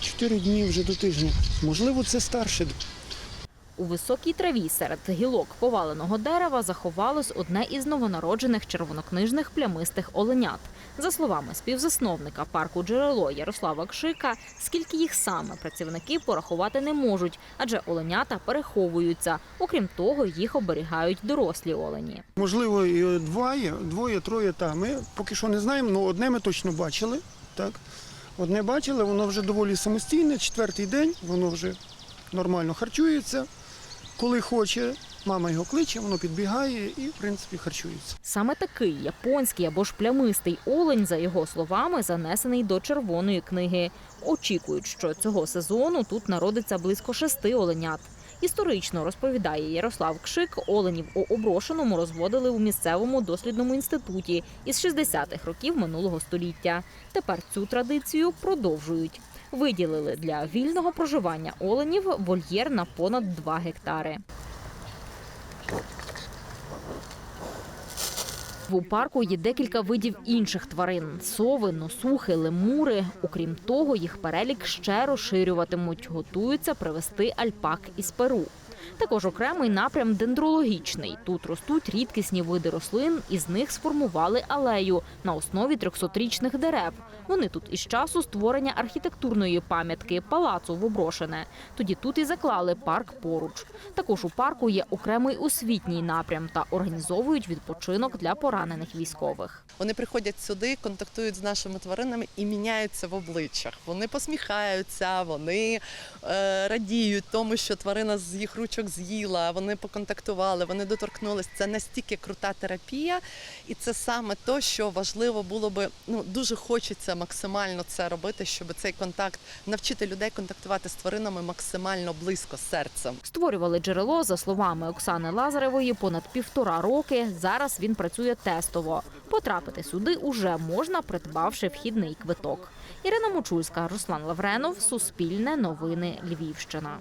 4 дні вже до тижня. Можливо, це старше. У високій траві серед гілок поваленого дерева заховалось одне із новонароджених червонокнижних плямистих оленят. За словами співзасновника парку джерело Ярослава Кшика, скільки їх саме працівники порахувати не можуть, адже оленята переховуються. Окрім того, їх оберігають дорослі олені. Можливо, і двоє, двоє, троє там. Ми поки що не знаємо, але одне ми точно бачили. Так? Одне бачили, воно вже доволі самостійне, четвертий день, воно вже нормально харчується. Коли хоче, мама його кличе, воно підбігає і, в принципі, харчується. Саме такий японський або ж плямистий олень, за його словами, занесений до червоної книги. Очікують, що цього сезону тут народиться близько шести оленят. Історично розповідає Ярослав Кшик, оленів у оброшеному розводили у місцевому дослідному інституті із 60-х років минулого століття. Тепер цю традицію продовжують. Виділили для вільного проживання оленів вольєр на понад 2 гектари. У парку є декілька видів інших тварин: сови, носухи, лемури. Окрім того, їх перелік ще розширюватимуть. Готуються привезти альпак із Перу. Також окремий напрям дендрологічний. Тут ростуть рідкісні види рослин, із них сформували алею на основі 300-річних дерев. Вони тут із часу створення архітектурної пам'ятки палацу в Оброшене. Тоді тут і заклали парк поруч. Також у парку є окремий освітній напрям та організовують відпочинок для поранених військових. Вони приходять сюди, контактують з нашими тваринами і міняються в обличчях. Вони посміхаються, вони е, радіють тому, що тварина з їх ручок з'їла. Вони поконтактували, вони доторкнулись. Це настільки крута терапія, і це саме то, що важливо було би. Ну дуже хочеться максимально це робити, щоб цей контакт навчити людей контактувати з тваринами максимально близько з серцем. Створювали джерело, за словами Оксани Лазаревої, понад півтора роки. Зараз він працює тестово. Потрапити сюди уже можна, придбавши вхідний квиток. Ірина Мочульська, Руслан Лавренов, Суспільне новини Львівщина.